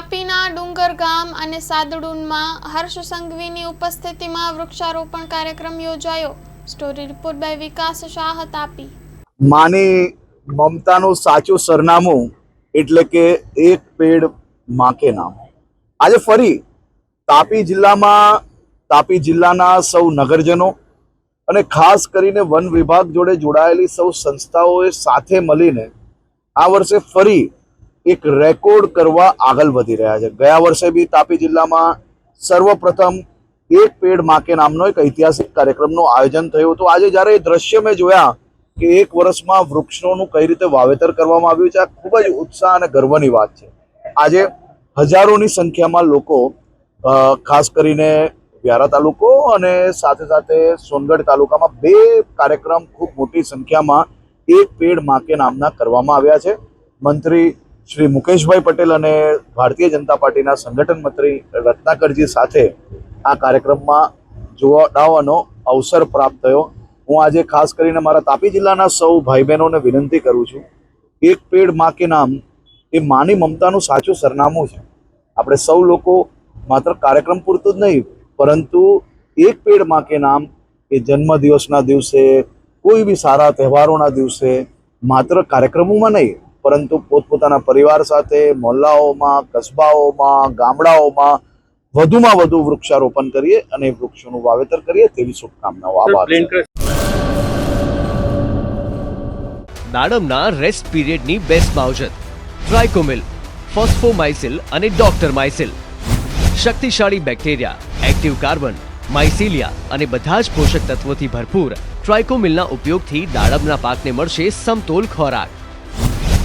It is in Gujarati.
તાપીના ડુંગર ગામ અને સાદડુનમાં હર્ષ સંઘવીની ઉપસ્થિતિમાં વૃક્ષારોપણ કાર્યક્રમ યોજાયો. Story report by Vikas Shah Tapi. માની મમતાનું સાચું સરનામું એટલે કે એક પેડમાં નામ. આજે ફરી તાપી જિલ્લામાં તાપી જિલ્લાના સૌ નગરજનો અને ખાસ કરીને વન વિભાગ જોડે જોડાયેલી સૌ સંસ્થાઓએ સાથે મળીને આ વર્ષે ફરી એક રેકોર્ડ કરવા આગળ વધી રહ્યા છે. ગયા વર્ષે બી તાપી જિલ્લામાં સર્વપ્રથમ એક પેડ માકે નામનો એક ઐતિહાસિક કાર્યક્રમનું આયોજન થયું હતું. આજે જ્યારે એ દ્રશ્ય મેં જોયા કે એક વર્ષમાં વૃક્ષોનું કઈ રીતે વાવેતર કરવામાં આવ્યું છે, આ ખૂબ જ ઉત્સાહ અને ગર્વની વાત છે. આજે હજારોની સંખ્યામાં લોકો ખાસ કરીને વ્યારા તાલુકો અને સાથે સાથે સોનગઢ તાલુકામાં બે કાર્યક્રમ ખૂબ મોટી સંખ્યામાં એક પેડ માકે નામના કરવામાં આવ્યા છે. મંત્રી શ્રી મુકેશભાઈ પટેલ અને ભારતીય જનતા પાર્ટીના સંગઠન મંત્રી રત્નાકરજી સાથે આ કાર્યક્રમમાં જોડાવાનો અવસર પ્રાપ્ત થયો. હું આજે ખાસ કરીને મારા તાપી જિલ્લાના સૌ ભાઈ બહેનોને વિનંતી કરું છું. એક પેડમાં કે નામ એ માની મમતાનું સાચું સરનામું છે. આપણે સૌ લોકો માત્ર કાર્યક્રમ પૂરતું જ નહીં, પરંતુ એક પેડમાં કે નામ એ જન્મદિવસના દિવસે, કોઈ બી સારા તહેવારોના દિવસે માત્ર કાર્યક્રમોમાં નહીં પરંતુ પોતપોતાના પરિવાર સાથે મોહલ્લાઓમાં કસ્બાઓમાં ગામડાઓમાં વધુમાં વધુ વૃક્ષારોપણ કરીએ અને વૃક્ષોનું વાવેતર કરીએ તેવી શુભકામનાઓ આભાર છે. દાડમના રેસ્ટ પીરિયડની બેસ્ટ માવજત. ટ્રાયકોમિલ ફોસ્ફોમાઇસિલ અને ડોક્ટર માઇસિલ શક્તિશાળી બેક્ટેરિયા એક્ટિવ કાર્બન માઇસિલિયા અને બધા જ પોષક તત્વોથી ભરપૂર ટ્રાયકોમિલના ઉપયોગથી દાડમના પાકને મળશે સમતોલ ખોરાક.